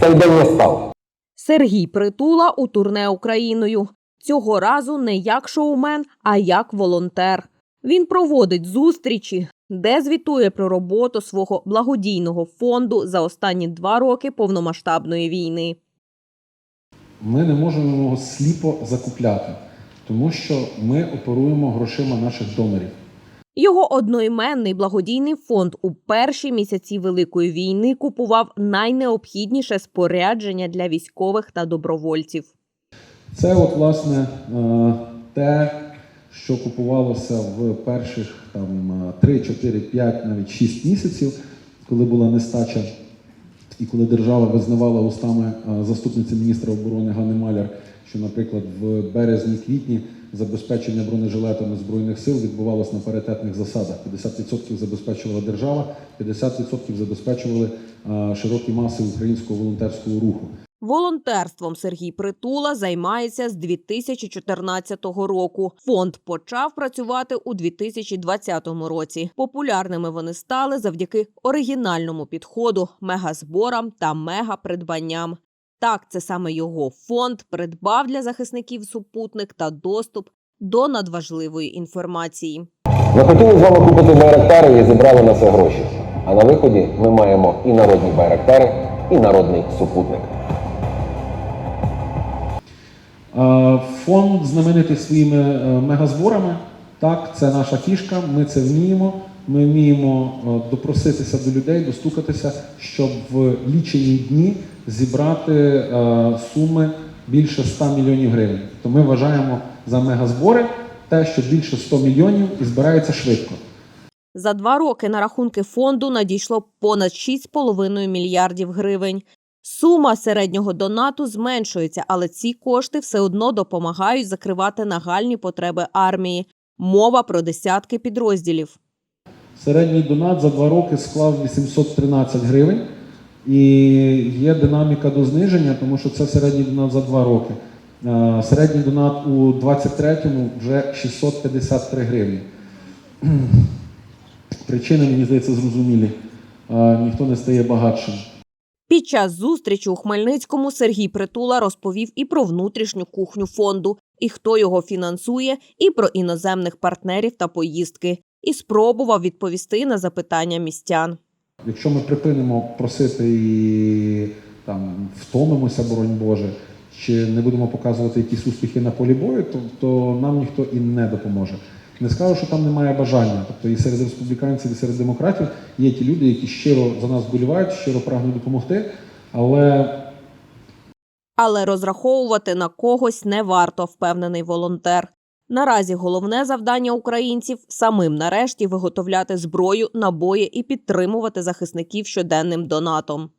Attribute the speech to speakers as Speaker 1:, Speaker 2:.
Speaker 1: Цей день настав.
Speaker 2: Сергій Притула у турне Україною. Цього разу не як шоумен, а як волонтер. Він проводить зустрічі, де звітує про роботу свого благодійного фонду за останні два роки повномасштабної війни.
Speaker 3: Ми не можемо його сліпо закупляти, тому що ми оперуємо грошима наших донорів.
Speaker 2: Його одноіменний благодійний фонд у перші місяці Великої війни купував найнеобхідніше спорядження для військових та добровольців.
Speaker 3: Це, от, власне, е, те, що купувалося в перших там, 3, 4, 5, навіть 6 місяців, коли була нестача, і коли держава визнавала устами е, заступниці міністра оборони Гани Маляр, що, наприклад, в березні-квітні забезпечення бронежилетами Збройних сил відбувалося на паритетних засадах. 50% забезпечувала держава, 50% забезпечували е, широкі маси українського волонтерського руху.
Speaker 2: Волонтерством Сергій Притула займається з 2014 року. Фонд почав працювати у 2020 році. Популярними вони стали завдяки оригінальному підходу, мегазборам та мегапридбанням. Так, це саме його фонд придбав для захисників супутник та доступ до надважливої інформації.
Speaker 1: Ми хотіли з вами купити байрактари і зібрали на це гроші. А на виході ми маємо і народні байрактари, і народний супутник.
Speaker 3: Фонд знаменитий своїми е, мегазборами. Так, це наша фішка, ми це вміємо. Ми вміємо е, допроситися до людей, достукатися, щоб в лічені дні зібрати е, суми більше 100 мільйонів гривень. То ми вважаємо за мегазбори те, що більше 100 мільйонів і збирається швидко.
Speaker 2: За два роки на рахунки фонду надійшло понад 6,5 мільярдів гривень. Сума середнього донату зменшується, але ці кошти все одно допомагають закривати нагальні потреби армії. Мова про десятки підрозділів.
Speaker 3: Середній донат за два роки склав 813 гривень. І є динаміка до зниження, тому що це середній донат за два роки. Е, Середній донат у 23-му вже 653 гривні. Причини, мені здається, зрозумілі. Е, Ніхто не стає багатшим.
Speaker 2: Під час зустрічі у Хмельницькому Сергій Притула розповів і про внутрішню кухню фонду, і хто його фінансує, і про іноземних партнерів та поїздки, і спробував відповісти на запитання містян.
Speaker 3: Якщо ми припинимо просити і там втомимося, боронь Боже, чи не будемо показувати якісь успіхи на полі бою, то, то нам ніхто і не допоможе. Не скажу, що там немає бажання. Тобто і серед республіканців, і серед демократів є ті люди, які щиро за нас вболівають, щиро прагнуть допомогти, але
Speaker 2: Але розраховувати на когось не варто, впевнений волонтер. Наразі головне завдання українців самим нарешті виготовляти зброю, набої і підтримувати захисників щоденним донатом.